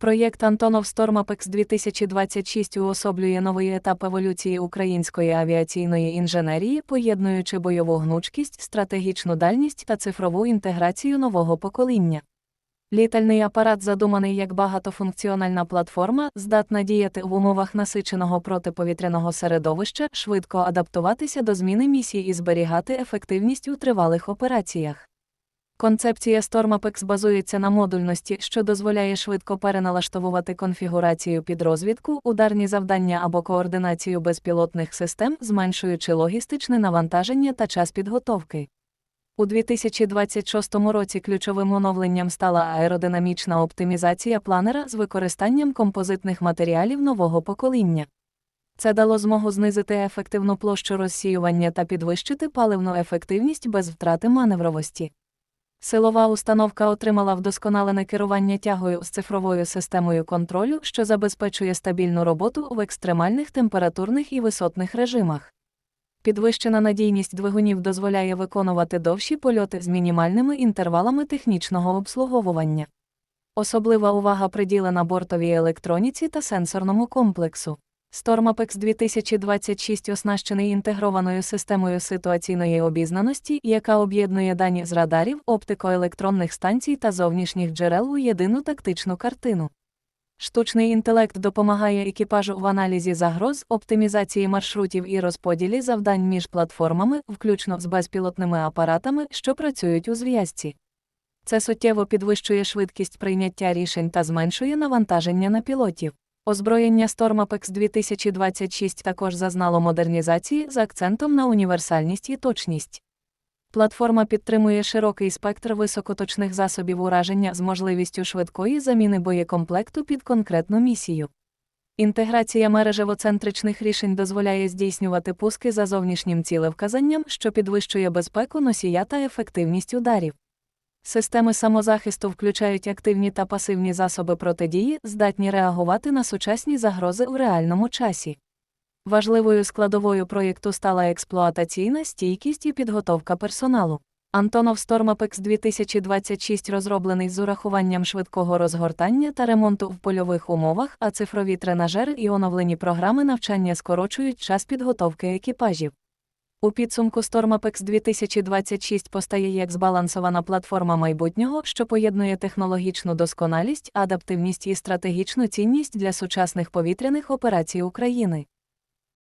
Проєкт Антонов Стормапекс 2026 уособлює новий етап еволюції української авіаційної інженерії, поєднуючи бойову гнучкість, стратегічну дальність та цифрову інтеграцію нового покоління. Літальний апарат, задуманий як багатофункціональна платформа, здатна діяти в умовах насиченого протиповітряного середовища, швидко адаптуватися до зміни місії і зберігати ефективність у тривалих операціях. Концепція StormApex базується на модульності, що дозволяє швидко переналаштовувати конфігурацію під розвідку, ударні завдання або координацію безпілотних систем, зменшуючи логістичне навантаження та час підготовки. У 2026 році ключовим оновленням стала аеродинамічна оптимізація планера з використанням композитних матеріалів нового покоління. Це дало змогу знизити ефективну площу розсіювання та підвищити паливну ефективність без втрати маневровості. Силова установка отримала вдосконалене керування тягою з цифровою системою контролю, що забезпечує стабільну роботу в екстремальних температурних і висотних режимах. Підвищена надійність двигунів дозволяє виконувати довші польоти з мінімальними інтервалами технічного обслуговування. Особлива увага приділена бортовій електроніці та сенсорному комплексу. StormApex 2026 оснащений інтегрованою системою ситуаційної обізнаності, яка об'єднує дані з радарів, оптикоелектронних станцій та зовнішніх джерел у єдину тактичну картину. Штучний інтелект допомагає екіпажу в аналізі загроз, оптимізації маршрутів і розподілі завдань між платформами, включно з безпілотними апаратами, що працюють у зв'язці. Це суттєво підвищує швидкість прийняття рішень та зменшує навантаження на пілотів. Озброєння StormApex 2026 також зазнало модернізації з акцентом на універсальність і точність. Платформа підтримує широкий спектр високоточних засобів ураження з можливістю швидкої заміни боєкомплекту під конкретну місію. Інтеграція мережевоцентричних рішень дозволяє здійснювати пуски за зовнішнім цілевказанням, що підвищує безпеку носія та ефективність ударів. Системи самозахисту включають активні та пасивні засоби протидії, здатні реагувати на сучасні загрози у реальному часі. Важливою складовою проєкту стала експлуатаційна стійкість і підготовка персоналу. Антонов StormApex 2026 розроблений з урахуванням швидкого розгортання та ремонту в польових умовах, а цифрові тренажери і оновлені програми навчання скорочують час підготовки екіпажів. У підсумку StormApex 2026 постає як збалансована платформа майбутнього, що поєднує технологічну досконалість, адаптивність і стратегічну цінність для сучасних повітряних операцій України.